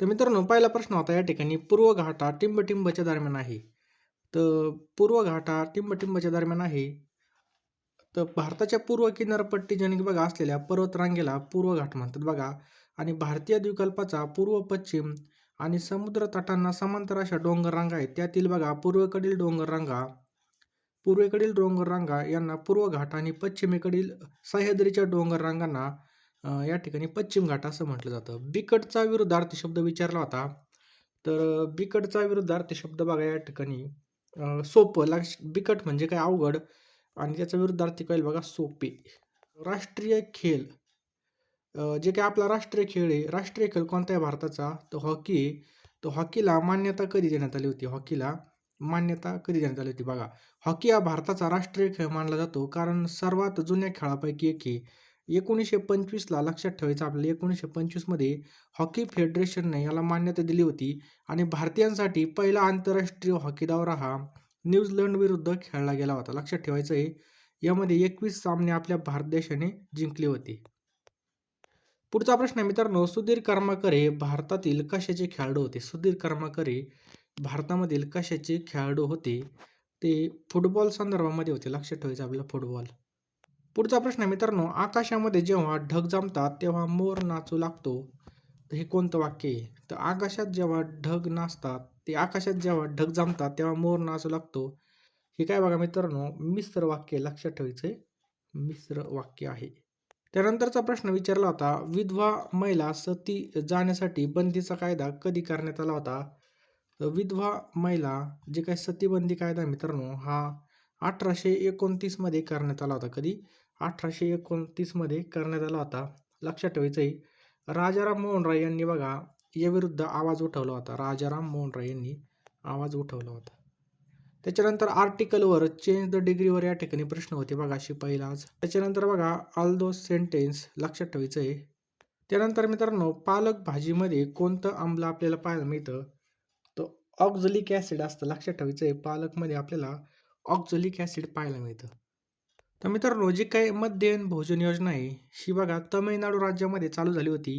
तर मित्रांनो पहिला प्रश्न होता या ठिकाणी पूर्व घाटा टिंबटिंबच्या दरम्यान आहे. तर पूर्व घाटा टिंबटिंबच्या दरम्यान आहे. तर भारताच्या पूर्व किनारपट्टी जनिक बघा असलेल्या पर्वतरांगेला पूर्व घाट म्हणतात बघा. आणि भारतीय द्विकल्पाचा पूर्व पश्चिम आणि समुद्र तटांना समांतर अशा डोंगर रांगा आहेत. त्यातील बघा पूर्वेकडील डोंगर रांगा पूर्वेकडील डोंगर रांगा यांना पूर्व घाट आणि पश्चिमेकडील सह्याद्रीच्या डोंगर रांगांना या ठिकाणी पश्चिम घाट असं म्हटलं जातं. बिकटचा विरुद्धार्थी शब्द विचारला होता. तर बिकटचा विरुद्धार्थी शब्द बघा या ठिकाणी. सोपं लक्ष बिकट म्हणजे काय? अवघड. आणि त्याचा विरुद्धार्थी कळेल बघा? सोपे. राष्ट्रीय खेळ जे काय आपला राष्ट्रीय खेळ आहे राष्ट्रीय खेळ कोणता आहे भारताचा? तो हॉकी तर तो हॉकीला मान्यता कधी देण्यात आली होती? हॉकीला मान्यता कधी देण्यात आली होती? बघा. हॉकी हा भारताचा राष्ट्रीय खेळ मानला जातो. कारण सर्वात जुन्या खेळापैकी एक आहे. एकोणीसशे पंचवीसला लक्षात ठेवायचं आपल्याला एकोणीसशे पंचवीसमध्ये हॉकी फेडरेशनने याला मान्यता दिली होती आणि भारतीयांसाठी पहिला आंतरराष्ट्रीय हॉकी दौरा हा न्यूझीलंड विरुद्ध खेळला गेला होता. लक्षात ठेवायचं आहे यामध्ये एकवीस सामने आपल्या भारत देशाने जिंकले होते. पुढचा प्रश्न आहे मित्रांनो सुधीर कर्माकर हे भारतातील कशाचे खेळाडू होते? सुधीर कर्माकर हे भारतामधील कशाचे खेळाडू होते? ते फुटबॉल संदर्भामध्ये होते. लक्षात ठेवायचं आपल्याला फुटबॉल पुढचा प्रश्न आहे मित्रांनो आकाशामध्ये जेव्हा ढग जमतात तेव्हा मोर नाचू लागतो. तर हे कोणतं वाक्य आहे? तर आकाशात जेव्हा ढग नाचतात ते आकाशात जेव्हा ढग जमतात तेव्हा मोर नाचू लागतो. हे काय बघा मित्रांनो मिश्र वाक्य लक्षात ठेवायचं आहे मिश्र वाक्य आहे. त्यानंतरचा प्रश्न विचारला होता विधवा महिला सती जाण्यासाठी बंदीचा कायदा कधी करण्यात आला होता? विधवा महिला जे काही सतीबंदी कायदा मित्रांनो हा अठराशे एकोणतीसमध्ये करण्यात आला होता कधी? अठराशे एकोणतीसमध्ये करण्यात आला होता. लक्षात ठेवायचं आहे राजाराम मोहन राय यांनी बघा याविरुद्ध आवाज उठवला होता. राजाराम मोहन राय यांनी आवाज उठवला होता. त्याच्यानंतर आर्टिकलवर चेंज द डिग्रीवर या ठिकाणी प्रश्न होते बघा अशी पहिलाच त्याच्यानंतर बघा ऑल दो सेंटेन्स लक्षात ठेवायचं आहे त्यानंतर मित्रांनो पालक भाजीमध्ये कोणतं आंबलं आपल्याला पाहायला मिळतं? तर ऑक्झलिक ॲसिड असतं लक्षात ठेवायचं आहे पालकमध्ये आपल्याला ऑक्झलिक ॲसिड पाहायला मिळतं. तर मित्रांनो जी काही मध्याह्न भोजन योजना आहे ही बघा तमिळनाडू राज्यामध्ये चालू झाली होती.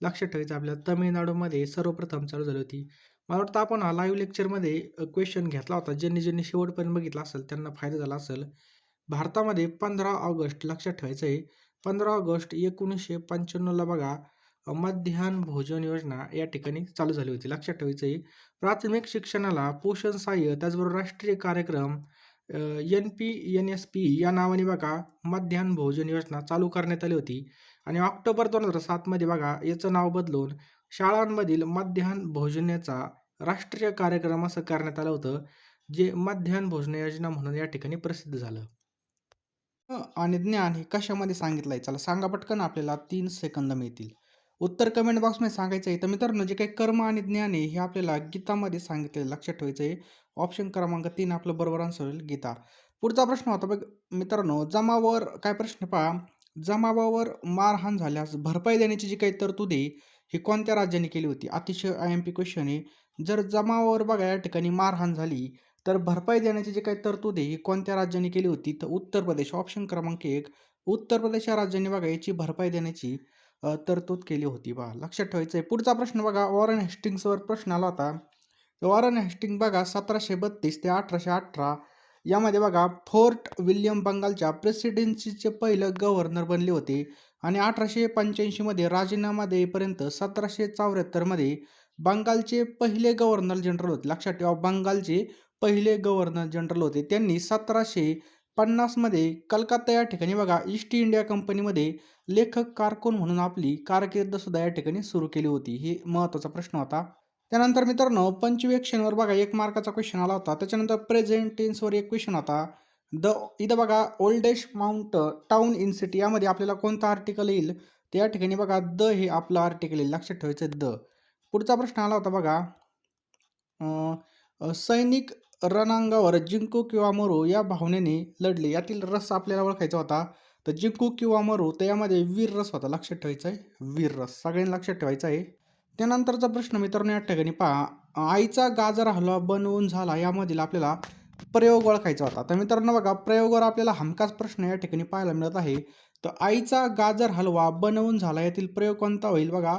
लक्षात ठेवायचं आपल्याला तमिळनाडूमध्ये सर्वप्रथम चालू झाली होती. मला वाटतं आपण हा लाईव्ह लेक्चरमध्ये क्वेश्चन घेतला होता. ज्यांनी ज्यांनी शेवटपर्यंत बघितला असेल त्यांना फायदा झाला असेल. भारतामध्ये पंधरा ऑगस्ट लक्षात ठेवायचं आहे पंधरा ऑगस्ट एकोणीसशे पंच्याण्णवला बघा मध्यान्ह मध्याह्न भोजन योजना या ठिकाणी चालू झाली होती. लक्षात ठेवायचं आहे प्राथमिक शिक्षणाला पोषण सहाय्य त्याचबरोबर राष्ट्रीय कार्यक्रम N P N S P या नावाने बघा मध्याह्न भोजन योजना चालू करण्यात आली होती. आणि ऑक्टोबर दोन हजार सातमध्ये बघा याचं नाव बदलून शाळांमधील मध्याह्न भोजनाचा राष्ट्रीय कार्यक्रम असं करण्यात आलं होतं जे मध्याह्न भोजन योजना म्हणून या ठिकाणी प्रसिद्ध झालं. आणि ज्ञान हे कशामध्ये सांगितलं आहे चला सांगा पटकन आपल्याला तीन सेकंद मिळतील. उत्तर कमेंट बॉक्समध्ये सांगायचं आहे. तर मित्रांनो जे काही कर्म आणि ज्ञान आहे हे आपल्याला गीतामध्ये सांगितले लक्षात ठेवायचं आहे. ऑप्शन क्रमांक तीन आपलं बरोबर आन्सर होईल गीता. पुढचा प्रश्न होता बघ मित्रांनो जमावर काय प्रश्न पहा? जमावावर मारहाण झाल्यास भरपाई देण्याची जी काही तरतूद आहे ही कोणत्या राज्याने केली होती? अतिशय आय एम पी क्वेश्चन आहे. जर जमावावर बघा या ठिकाणी मारहाण झाली तर भरपाई देण्याची जी काही तरतूद आहे ही कोणत्या राज्याने केली होती? तर उत्तर प्रदेश. ऑप्शन क्रमांक एक उत्तर प्रदेश या राज्याने बघा याची भरपाई देण्याची तरतूद केली होती बा लक्षात ठेवायचं आहे पुढचा प्रश्न बघा. वॉरन हेस्टिंग्सवर प्रश्न आला होता. वॉरन हेस्टिंग बघा सतराशे बत्तीस ते अठराशे अठरा. यामध्ये बघा फोर्ट विल्यम बंगालच्या प्रेसिडेन्सीचे पहिलं गव्हर्नर बनले होते. आणि अठराशे पंच्याऐंशीमध्ये राजीनामा देईपर्यंत सतराशे चौऱ्याहत्तरमध्ये बंगालचे पहिले गव्हर्नर जनरल होते. लक्षात ठेवा बंगालचे पहिले गव्हर्नर जनरल होते. त्यांनी सतराशे पन्नासमध्ये कलकत्ता या ठिकाणी बघा ईस्ट इंडिया कंपनीमध्ये लेखक कारकून म्हणून आपली कारकीर्द सुद्धा या ठिकाणी सुरू केली होती. हे महत्त्वाचा प्रश्न होता. त्यानंतर मित्रांनो पंचवेक्षणवर बघा एक मार्काचा क्वेश्चन आला होता. त्याच्यानंतर प्रेझेंट टेन्सवर एक क्वेश्चन होता. द इथं बघा oldest mount town in city यामध्ये आपल्याला कोणतं आर्टिकल येईल? तर या ठिकाणी बघा द हे आपलं आर्टिकल येईल. लक्षात ठेवायचं द. पुढचा प्रश्न आला होता बघा. सैनिक रणांगावर जिंकू किंवा मरू या भावनेने लढले. यातील रस आपल्याला ओळखायचा होता. तर जिंकू किंवा मरू तर यामध्ये वीर रस होता. लक्षात ठेवायचा आहे. वीर रस. सगळ्यांनी लक्षात ठेवायचा आहे. त्यानंतरचा प्रश्न मित्रांनो या ठिकाणी पहा. आईचा गाजर हलवा बनवून झाला यामधील आपल्याला प्रयोग ओळखायचा होता. तर मित्रांनो बघा प्रयोगावर आपल्याला हमखास प्रश्न या ठिकाणी पाहायला मिळत आहे. तर आईचा गाजर हलवा बनवून झाला यातील प्रयोग कोणता होईल? बघा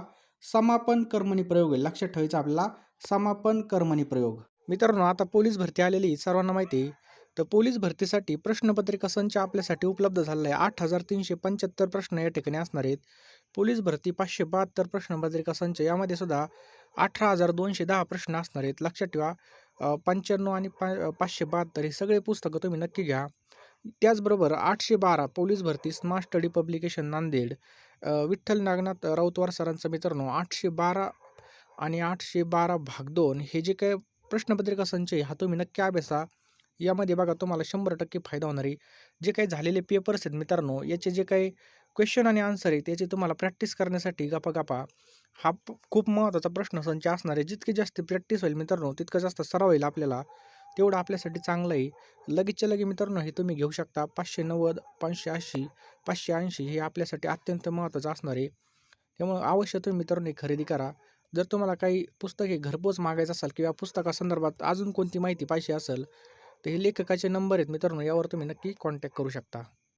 समापन कर्मणी प्रयोग आहे लक्षात ठेवायचा आपल्याला. समापन कर्मणी प्रयोग. मित्रांनो आता पोलीस भरती आलेली सर्वांना माहिती आहे. तर पोलीस भरतीसाठी प्रश्नपत्रिका संच आपल्यासाठी उपलब्ध झालेला आहे आठ हजार तीनशे पंच्याहत्तर प्रश्न या ठिकाणी असणार आहेत. पोलीस भरती पाचशे बहात्तर प्रश्नपत्रिका संच यामध्ये सुद्धा अठरा हजार दोनशे दहा प्रश्न असणार आहेत. लक्षात ठेवा पंच्याण्णव आणि पा पाचशे बहात्तर हे सगळे पुस्तकं तुम्ही नक्की घ्या. त्याचबरोबर आठशे बारा पोलीस भरती smart study publication Nanded. Vitthal Nagnath Rautwar सरांचं मित्रांनो आठशे बारा आणि आठशे बारा भाग दोन हे जे काही प्रश्नपत्रिका संचय हा तुम्ही नक्की अभ्यासा. यामध्ये बघा तुम्हाला शंभर टक्के फायदा होणार आहे. जे काही झालेले पेपर्स आहेत मित्रांनो याचे जे काही क्वेश्चन आणि आन्सर आहे त्याची तुम्हाला प्रॅक्टिस करण्यासाठी गपा गपा हा खूप महत्त्वाचा प्रश्नसंच असणार आहे. जितकी जास्त प्रॅक्टिस होईल मित्रांनो तितकं जास्त सराव होईल आपल्याला. तेवढं आपल्यासाठी चांगलं आहे. लगेचच्या लगे मित्रांनो हे तुम्ही घेऊ शकता. पाचशे नव्वद पाचशे ऐंशी पाचशे ऐंशी हे आपल्यासाठी अत्यंत महत्त्वाचं असणार आहे. त्यामुळं अवश्य तुम्ही मित्रांनो हे खरेदी करा. जर तुम्हाला काही पुस्तके घरपोच मागायचं असेल किंवा पुस्तकासंदर्भात अजून कोणती माहिती पाहिजे असेल तर हे लेखकाचे नंबर आहेत मित्रांनो यावर तुम्ही नक्की कॉन्टॅक्ट करू शकता.